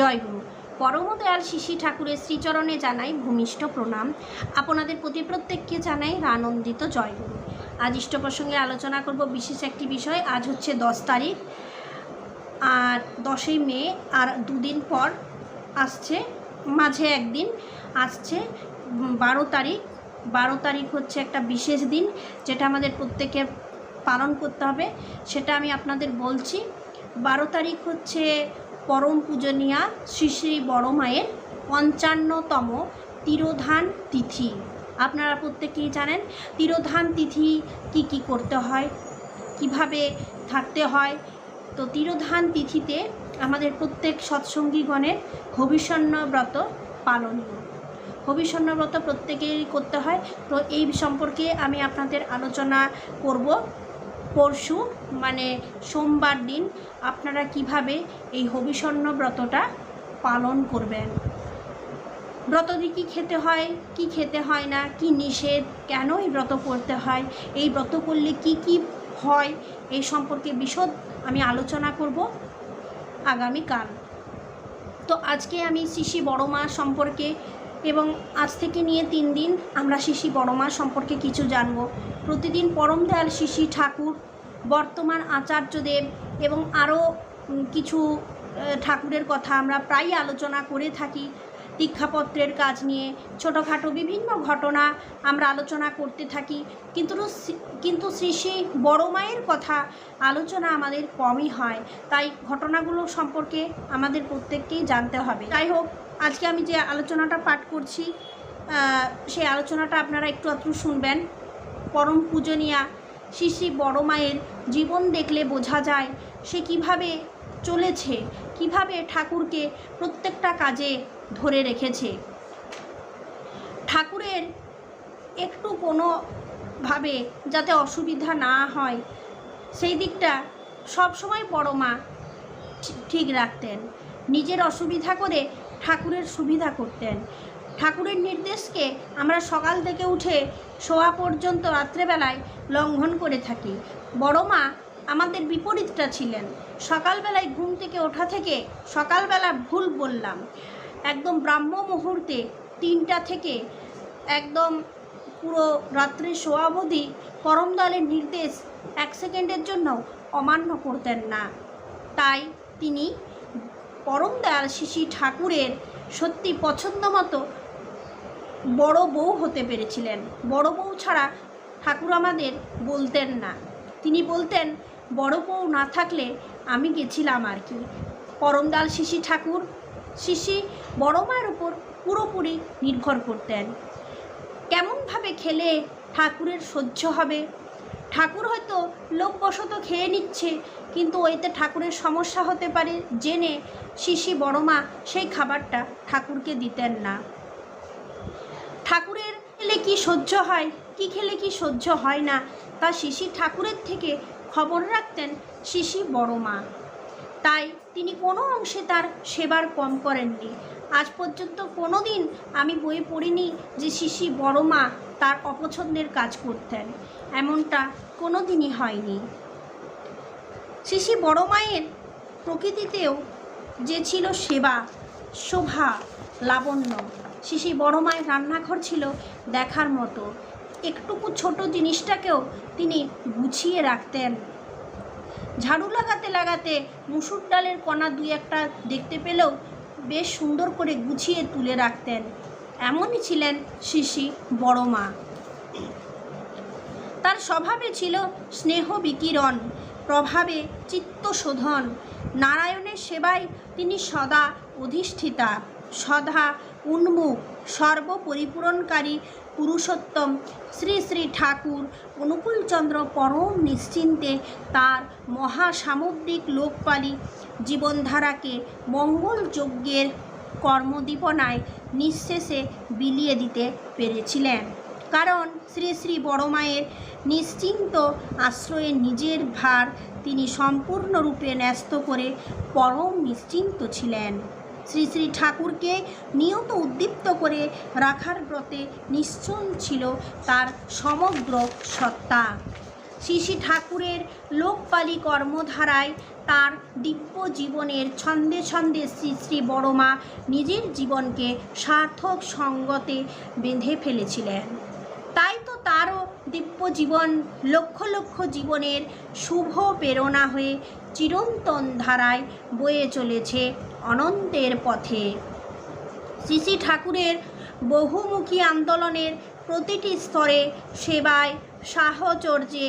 জয়গুরু। পরমদয়াল শিশি ঠাকুরের শ্রীচরণে জানাই ভূমিষ্ঠ প্রণাম। আপনাদের প্রতি প্রত্যেককে জানাই আনন্দিত জয়গুরু। আজ ইষ্ট প্রসঙ্গে আলোচনা করব বিশেষ একটি বিষয়, আজ হচ্ছে দশ তারিখ। আর দশই মে, আর দুদিন পর আসছে, মাঝে একদিন আসছে বারো তারিখ। বারো তারিখ হচ্ছে একটা বিশেষ দিন, যেটা আমাদের প্রত্যেকের পালন করতে হবে। সেটা আমি আপনাদের বলছি। বারো তারিখ হচ্ছে পরম পূজনীয়া শ্রী শ্রী বড় মায়ের পঞ্চান্নতম তিরোধান তিথি। আপনারা প্রত্যেকেই জানেন তিরোধান তিথি কি কি করতে হয়, কীভাবে থাকতে হয়। তো তিরোধান তিথিতে আমাদের প্রত্যেক সৎসঙ্গীগণের হবিষণ্য ব্রত পালনীয় হবিষণ্য ব্রত প্রত্যেকেরই করতে হয়। তো এই সম্পর্কে আমি আপনাদের আলোচনা করব। পরশু মানে সোমবার দিন আপনারা কীভাবে এই হবিষণ্য ব্রতটা পালন করবেন? ব্রতদি কী খেতে হয়, কি খেতে হয় না, কি নিষেধ, কেন এই ব্রত করতে হয়, এই ব্রত করলে কি কি হয়, এই সম্পর্কে বিশদ আমি আলোচনা করব আগামীকাল। তো আজকে আমি শিশি বড় মা সম্পর্কে এবং আজ থেকে নিয়ে তিন দিন আমরা শিশি বড় মা সম্পর্কে কিছু জানব। প্রতিদিন পরম দয়াল শিশি ঠাকুর বর্তমান আচার্যদেব এবং আরও কিছু ঠাকুরের কথা আমরা প্রায়ই আলোচনা করে থাকি দীক্ষাপত্রের কাজ নিয়ে। ছোটোখাটো বিভিন্ন ঘটনা আমরা আলোচনা করতে থাকি। কিন্তু কিন্তু শ্রী শ্রী বড় মায়ের কথা আলোচনা আমাদের কমই হয়। তাই ঘটনাগুলো সম্পর্কে আমাদের প্রত্যেককেই জানতে হবে। যাই হোক, আজকে আমি যে আলোচনাটা পাঠ করছি সেই আলোচনাটা আপনারা একটু আধটু শুনবেন। পরম পূজনীয়া শ্রী শ্রী বড় মায়ের জীবন দেখলে বোঝা যায় সে কীভাবে চলেছে, কীভাবে ঠাকুরকে প্রত্যেকটা কাজে ধরে রেখেছে। ঠাকুরের একটু কোনোভাবে যাতে অসুবিধা না হয়, সেই দিকটা সবসময় বড় মা ঠিক রাখতেন। নিজের অসুবিধা করে ঠাকুরের সুবিধা করতেন। ঠাকুরের নির্দেশকে আমরা সকাল থেকে উঠে শোয়া পর্যন্ত রাত্রেবেলায় লঙ্ঘন করে থাকি। বড় মা আমাদের বিপরীতটা ছিলেন। সকালবেলায় ঘুম থেকে ওঠা থেকে সকালবেলা ভুল বললাম। একদম ব্রাহ্ম মুহূর্তে তিনটা থেকে একদম পুরো রাত্রে শোয়া অবধি দলের নির্দেশ এক সেকেন্ডের জন্য অমান্য করতেন না। তাই তিনি পরম দয়াল শিশি ঠাকুরের সত্যি পছন্দ মতো বড় বউ হতে পেরেছিলেন। বড় বউ ছাড়া ঠাকুর আমাদের বলতেন না। তিনি বলতেন, বড় বউ না থাকলে আমি গেছিলাম আর কি। পরমদাল শিশি ঠাকুর, শিশি বড় মায়ের উপর পুরোপুরি নির্ভর করতেন। কেমনভাবে খেলে ঠাকুরের সহ্য হবে? ঠাকুর হয়তো লোকবশত খেয়ে নিচ্ছে, কিন্তু ওইতে ঠাকুরের সমস্যা হতে পারে জেনে শিশি বড় মা সেই খাবারটা ঠাকুরকে দিতেন না। ঠাকুরের খেলে কি সহ্য হয়? কি খেলে কি সহ্য হয় না? তা শিশি ঠাকুরের থেকে খবর রাখতেন শিশি বড় মা। তাই তিনি কোনো অংশে তার সেবার কম করেননি। আজ পর্যন্ত কোনো দিন আমি বইয়ে পড়িনি যে শিশি বড় মা তার অপছন্দের কাজ করতেন। এমনটা কোনো দিনই হয়নি। শিশি বড় মায়ের প্রকৃতিতেও যে ছিল সেবা, শোভা, লাবণ্য। শিশি বড় মায়ের রান্নাঘর ছিল দেখার মতো। একটুকু ছোট জিনিসটাকেও তিনি গুছিয়ে রাখতেন। ঝাড়ু লাগাতে লাগাতে মুসুর ডালের কণা দুই একটা দেখতে পেলেও বেশ সুন্দর করে গুছিয়ে তুলে রাখতেন। এমনই ছিলেন শিশি বড় মা। তার স্বভাবে ছিল স্নেহ বিকিরণ, প্রভাবে চিত্ত শোধন নারায়ণের সেবায় তিনি সদা অধিষ্ঠিতা। সদা উন্মুখ সর্বপরিপূরণকারী পুরুষোত্তম শ্রী শ্রী ঠাকুর। অনুকূলচন্দ্র পরম নিশ্চিন্তে তার মহাসামুদ্রিক লোকপালী জীবনধারাকে মঙ্গল যজ্ঞের কর্মদীপনায় নিঃশেষে বিলিয়ে দিতে পেরেছিলেন। কারণ শ্রী শ্রী বড় মায়ের নিশ্চিন্ত আশ্রয়ে নিজের ভার তিনি সম্পূর্ণরূপে ন্যস্ত করে পরম নিশ্চিন্ত ছিলেন। শ্রী শ্রী ঠাকুরকে নিয়ত উদ্দীপ্ত করে রাখার ব্রতে নিশ্চল ছিল তার সমগ্র সত্তা। শ্রী শ্রী ঠাকুরের লোকপালি কর্মধারায় তার দিব্য জীবনের ছন্দে ছন্দে শ্রী শ্রী বড়মা নিজের জীবনকে সার্থক সঙ্গতে বেঁধে ফেলেছিলেন। তাই তো তারও দিব্য জীবন লক্ষ লক্ষ জীবনের শুভ প্রেরণা হয়ে চিরন্তন ধারায় বয়ে চলেছে অনন্তের পথে। শ্রী ঠাকুরের বহুমুখী আন্দোলনের প্রতিটি স্তরে সেবায়, সাহচর্যে,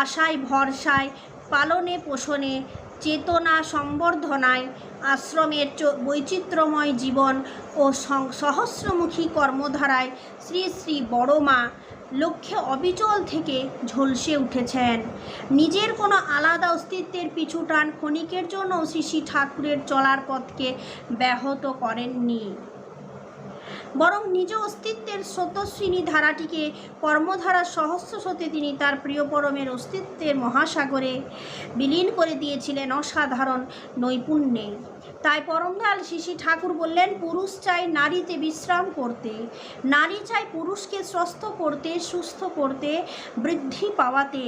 আশায়, ভরসায়, পালনে, পোষণে, চেতনা সম্বর্ধনায় আশ্রমের বৈচিত্র্যময় জীবন ও সহস্রমুখী কর্মধারায় শ্রী শ্রী বড়মা লক্ষ্যে অবিচল থেকে ঝলসে উঠেছেন। নিজের কোনো আলাদা অস্তিত্বের পিছু টান ক্ষণিকের জন্য শ্রী ঠাকুরের চলার পথকে ব্যাহত করেননি। বরং নিজ অস্তিত্বের স্রোতস্বিনী ধারাটিকে কর্মধারা সহস্র স্রোতে তিনি তার প্রিয় পরমের অস্তিত্বের মহাসাগরে বিলীন করে দিয়েছিলেন অসাধারণ নৈপুণ্যে। তাই পরমদয়াল শিশি ঠাকুর বললেন, পুরুষ চাই নারীতে বিশ্রাম করতে, নারী চাই পুরুষকে স্বস্থ করতে, সুস্থ করতে, বৃদ্ধি পাওয়াতে।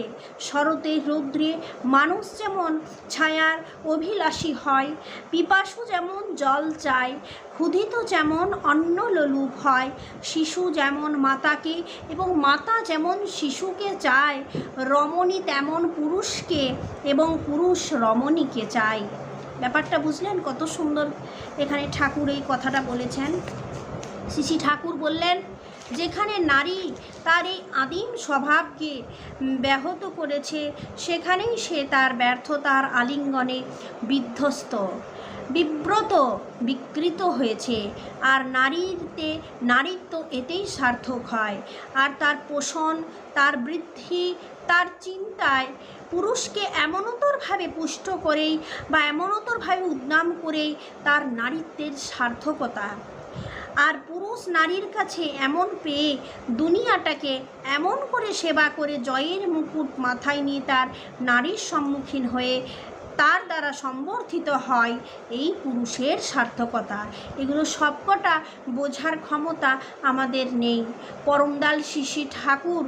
শরতে রৌদ্রে মানুষ যেমন ছায়ার অভিলাষী হয়, পিপাসু যেমন জল চায়, ক্ষুধিত যেমন অন্ন লোলুপ হয়, শিশু যেমন মাতাকে এবং মাতা যেমন শিশুকে চায়, রমণী তেমন পুরুষকে এবং পুরুষ রমণীকে চায়। ব্যাপারটা বুঝলেন? কত সুন্দর এখানে ঠাকুর এই কথাটা বলেছেন। শ্রী ঠাকুর বললেন, যেখানে নারী তার এই আদিম স্বভাবকে ব্যাহত করেছে, সেখানেই সে তার ব্যর্থতার আলিঙ্গনে বিধ্বস্ত, বিব্রত, বিকৃত হয়েছে। আর নারীতে, নারীত্ব এতেই সার্থক হয়। আর তার পোষণ, তার বৃদ্ধি, তার চিন্তায় পুরুষকে এমনতরভাবে পুষ্ট করেই বা এমনতরভাবে উদ্নাম করেই তার নারীত্বের সার্থকতা। আর পুরুষ নারীর কাছে এমন পেয়ে দুনিয়াটাকে এমন করে সেবা করে জয়ের মুকুট মাথায় নিয়ে তার নারীর সম্মুখীন হয়ে তার দ্বারা সম্বর্ধিত হয় এই পুরুষের সার্থকতা। এগুলো সবকটা বোঝার ক্ষমতা আমাদের নেই। পরমদাল শিশি ঠাকুর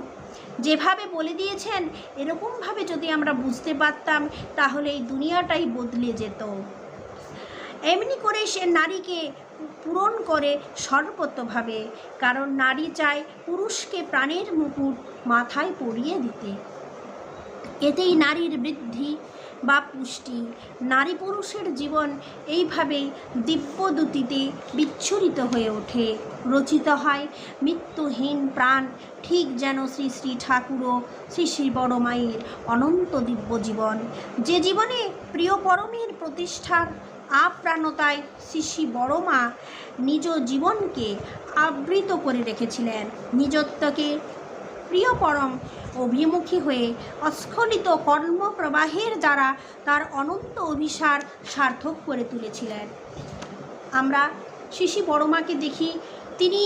যেভাবে বলে দিয়েছেন, এরকমভাবে যদি আমরা বুঝতে পারতাম, তাহলে এই দুনিয়াটাই বদলে যেত। এমনি করে সে নারীকে পূরণ করে সর্বতভাবে, কারণ নারী চায় পুরুষকে প্রাণের মুকুট মাথায় পরিয়ে দিতে। এতেই নারীর বৃদ্ধি বা পুষ্টি। নারী পুরুষের জীবন এইভাবেই দিব্যদূতিতে বিচ্ছুরিত হয়ে ওঠে। রচিত হয় মৃত্যুহীন প্রাণ, ঠিক যেন শ্রী শ্রী ঠাকুরও শ্রী শ্রী বড় মায়ের অনন্ত দিব্য জীবন যে জীবনে প্রিয় পরমের প্রতিষ্ঠার আপ্রাণতায় শ্রী শ্রী বড় মা নিজ জীবনকে আবৃত করে রেখেছিলেন। নিজত্বকে প্রিয় পরম অভিমুখী হয়ে অস্খলিত কর্মপ্রবাহের দ্বারা তার অনন্ত অভিসার সার্থক করে তুলেছিলেন। আমরা শিশি বড়মাকে দেখি, তিনি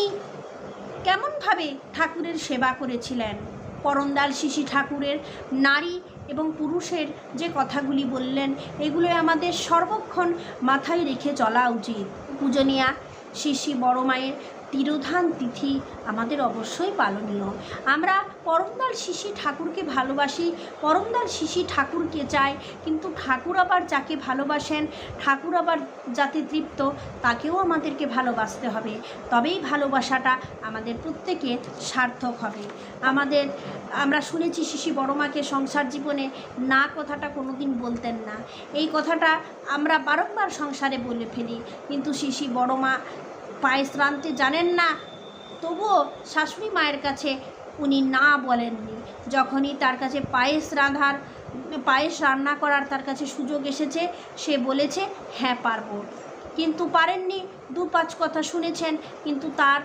কেমনভাবে ঠাকুরের সেবা করেছিলেন। পরমদাল শিশি ঠাকুরের নারী এবং পুরুষের যে কথাগুলি বললেন, এগুলো আমাদের সর্বক্ষণ মাথায় রেখে চলা উচিত। পূজনীয়া, শিশি বড় মায়ের তিরোধান তিথি আমাদের অবশ্যই পালনীয়। আমরা পরমদাল শিশি ঠাকুরকে ভালোবাসি পরমদাল শিশি ঠাকুরকে চাই, কিন্তু ঠাকুর আবার যাকে ভালোবাসেন, ঠাকুর আবার যাতে তৃপ্ত, তাকেও আমাদেরকে ভালোবাসতে হবে। তবেই ভালোবাসাটা আমাদের প্রত্যেকে সার্থক হবে। আমাদের, আমরা শুনেছি শিশি বড়মাকে সংসার জীবনে না কথাটা কোনোদিন বলতেন না। এই কথাটা আমরা বারংবার সংসারে বলে ফেলি, কিন্তু শিশি বড়মা পায়েস রাঁধতে জানেন না। তবুও শাশুড়ি মায়ের কাছে উনি না বলেননি। যখনই তার কাছে পায়েস রাঁধার, পায়েস রান্না করার তার কাছে সুযোগ এসেছে, সে বলেছে হ্যাঁ পারব। কিন্তু পারেননি। দু পাঁচ কথা শুনেছেন, কিন্তু তার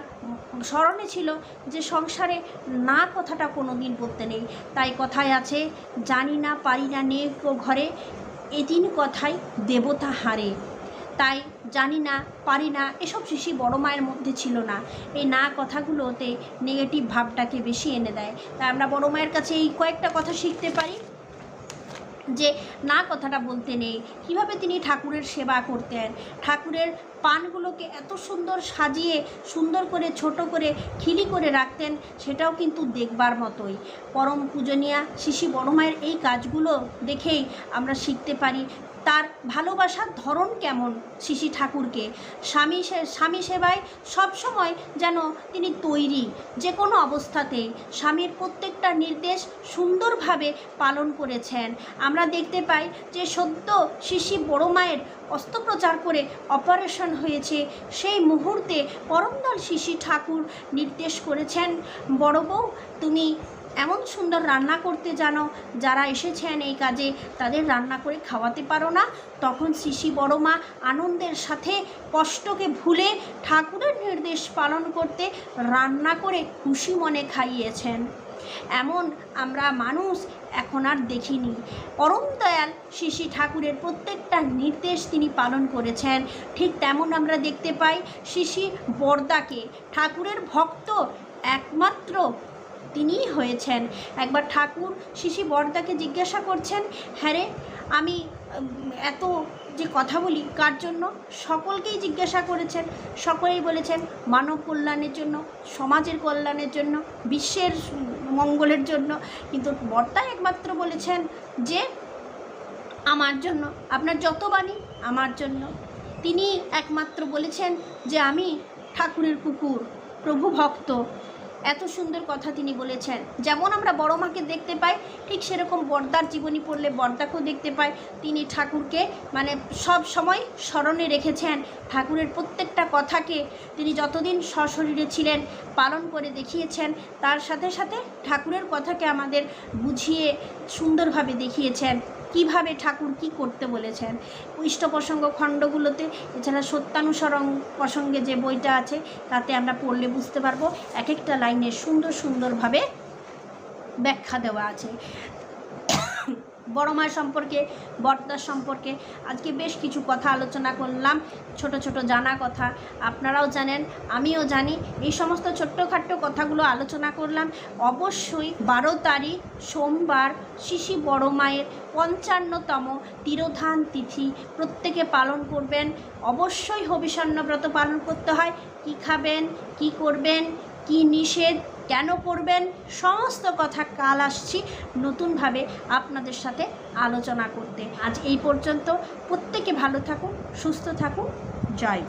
স্মরণে ছিল যে সংসারে না কথাটা কোনো দিন বলতে নেই। তাই কথায় আছে, জানি না, পারি না নে কো ঘরে, এদিন কথাই দেবতা হারে। তাই জানি না, পারি না, এসব শিশি বড় মায়ের মধ্যে ছিল না। এই না কথাগুলোতে নেগেটিভ ভাবটাকে বেশি এনে দেয়। তাই আমরা বড় মায়ের কাছে এই কয়েকটা কথা শিখতে পারি। যে না কথাটা বলতে নেই। কীভাবে তিনি ঠাকুরের সেবা করতেন? ঠাকুরের পানগুলোকে এত সুন্দর সাজিয়ে, সুন্দর করে, ছোট করে, খিলি করে রাখতেন, সেটাও কিন্তু দেখবার মতোই। পরম পূজনীয়া শিশি বড় মায়ের এই কাজগুলো দেখেই আমরা শিখতে পারি। তার ভালোবাসার ধরন কেমন শিশি ঠাকুরকে? স্বামী স্বামী সেবায় সবসময় যেন তিনি তৈরি যে কোনো অবস্থাতেই। স্বামীর প্রত্যেকটা নির্দেশ সুন্দরভাবে পালন করেছেন। আমরা দেখতে পাই যে সদ্য শিশি বড় মায়ের অস্ত্রোপচার করে অপারেশন হয়েছে, সেই মুহূর্তে পরমদল শিশি ঠাকুর নির্দেশ করেছেন, বড় বউ, তুমি এমন সুন্দর রান্না করতে জানো, যারা এসেছেন এই কাজে, তাদের রান্না করে খাওয়াতে পারো না। তখন শিশি বড় মা আনন্দের সাথে কষ্টকে ভুলে ঠাকুরের নির্দেশ পালন করতে রান্না করে খুশি মনে খাইয়েছেন। এমন আমরা মানুষ এখন আর দেখিনি। পরম দয়াল শিশি ঠাকুরের প্রত্যেকটা নির্দেশ তিনি পালন করেছেন। ঠিক তেমন আমরা দেখতে পাই, শিশি বর্দাকে ঠাকুরের ভক্ত একমাত্র তিনিই হয়েছেন। একবার ঠাকুর শিশি বর্দাকে জিজ্ঞাসা করছেন হ্যাঁ রে, আমি এত যে কথা বলি, কার জন্য? সকলকেই জিজ্ঞাসা করেছেন। সকলেই বলেছেন, মানব কল্যাণের জন্য, সমাজের কল্যাণের জন্য, বিশ্বের মঙ্গলের জন্য। কিন্তু বর্দা একমাত্র বলেছেন যে, আমার জন্য, আপনার যত বাণী, আমার জন্য। তিনি একমাত্র বলেছেন যে, আমি ঠাকুরের কুকুর, প্রভু ভক্ত। এত সুন্দর কথা তিনি বলেছেন। যেমন আমরা বড় মাকে দেখতে পাই, ঠিক সেরকম বর্দার জীবনী পড়লে বর্দাকেও দেখতে পাই। তিনি ঠাকুরকে মানে সব সময় স্মরণে রেখেছেন ঠাকুরের প্রত্যেকটা কথাকে। তিনি যতদিন সশরীরে ছিলেন, পালন করে দেখিয়েছেন, তার সাথে সাথে ঠাকুরের কথাকে আমাদের বুঝিয়ে সুন্দরভাবে দেখিয়েছেন। কীভাবে ঠাকুর কি করতে বলেছেন? ইষ্ট প্রসঙ্গ খণ্ডগুলোতে, এছাড়া সত্যানুসরণ প্রসঙ্গে যে বইটা আছে, তাতে আমরা পড়লে বুঝতে পারব। এক একটা লাইনে সুন্দর সুন্দরভাবে ব্যাখ্যা দেওয়া আছে। বড় মায়ের সম্পর্কে বর্তার সম্পর্কে। আজকে বেশ কিছু কথা আলোচনা করলাম, ছোট ছোট জানা কথা। আপনারাও জানেন, আমিও জানি, এই সমস্ত ছোট্টখাট্ট কথাগুলো আলোচনা করলাম। অবশ্যই বারো তারিখ, সোমবার, শিশি বড় মায়ের পঞ্চান্নতম তিরোধান তিথি প্রত্যেকে পালন করবেন। অবশ্যই হবিষণ্য ব্রত পালন করতে হয়। কি খাবেন, কি করবেন, কি নিষেধ কেন করবেন? সমস্ত কথা কাল আসছি নতুনভাবে আপনাদের সাথে আলোচনা করতে। আজ এই পর্যন্ত প্রত্যেকে ভালো থাকুন, সুস্থ থাকুন। জয়।